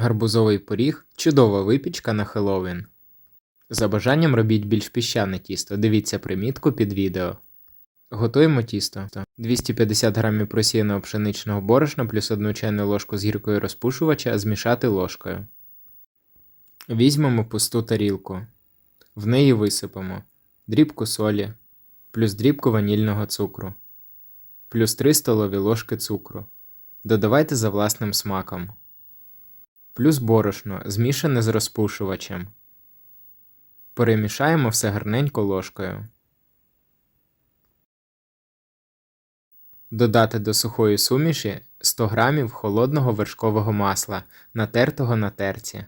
Гарбузовий пиріг чудова випічка на Хеллоуін. За бажанням робіть більш піщане тісто. Дивіться примітку під відео. Готуємо тісто. 250 г просіяного пшеничного борошна плюс 1 чайну ложку з гіркою розпушувача змішати ложкою. Візьмемо пусту тарілку. В неї висипемо дрібку солі, плюс дрібку ванільного цукру, плюс 3 столові ложки цукру. Додавайте за власним смаком. Плюс борошно, змішане з розпушувачем. Перемішаємо все гарненько ложкою. Додати до сухої суміші 100 г холодного вершкового масла, натертого на терці.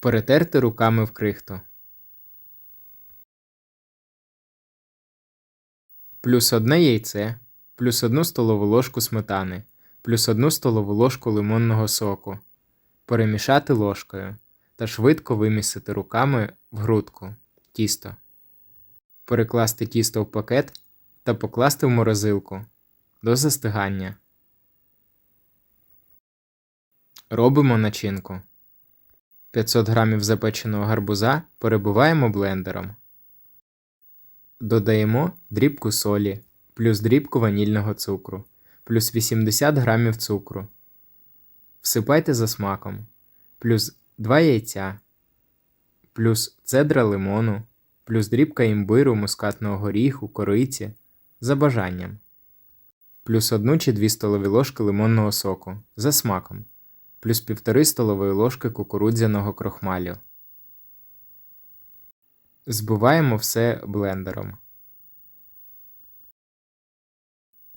Перетерти руками в крихту. Плюс одне яйце, плюс 1 столову ложку сметани, плюс 1 столову ложку лимонного соку. Перемішати ложкою та швидко вимісити руками в грудку тісто. Перекласти тісто в пакет та покласти в морозилку до застигання. Робимо начинку. 500 г запеченого гарбуза перебиваємо блендером. Додаємо дрібку солі, плюс дрібку ванільного цукру, плюс 80 г цукру. Всипайте за смаком, плюс 2 яйця, плюс цедра лимону, плюс дрібка імбиру, мускатного горіху, кориці за бажанням, плюс 1 чи 2 столові ложки лимонного соку за смаком, плюс 1,5 столової ложки кукурудзяного крохмалю. Збиваємо все блендером.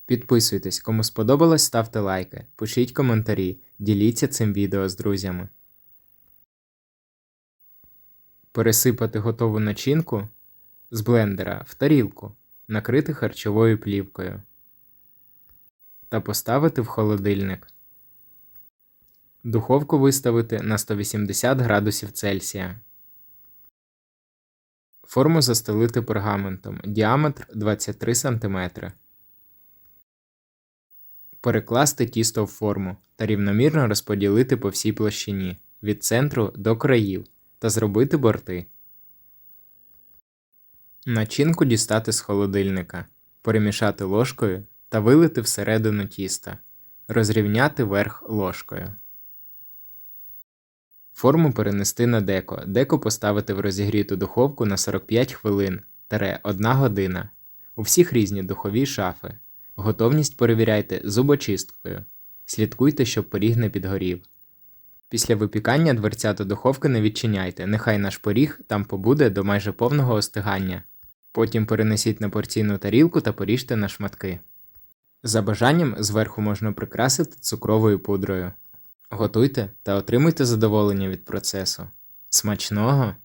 Підписуйтесь, кому сподобалось, ставте лайки, пишіть коментарі, діліться цим відео з друзями. Пересипати готову начинку з блендера в тарілку, накрити харчовою плівкою та поставити в холодильник. Духовку виставити на 180 градусів Цельсія. Форму застелити пергаментом. Діаметр 23 см. Перекласти тісто в форму та рівномірно розподілити по всій площині від центру до країв та зробити борти. Начинку дістати з холодильника, перемішати ложкою та вилити всередину тіста. Розрівняти верх ложкою. Форму перенести на деко. Деко поставити в розігріту духовку на 45 хвилин 1 година. У всіх різні духові шафи. Готовність перевіряйте зубочисткою. Слідкуйте, щоб поріг не підгорів. Після випікання дверцята духовки не відчиняйте, нехай наш поріг там побуде до майже повного остигання. Потім перенесіть на порційну тарілку та поріжте на шматки. За бажанням зверху можна прикрасити цукровою пудрою. Готуйте та отримуйте задоволення від процесу. Смачного!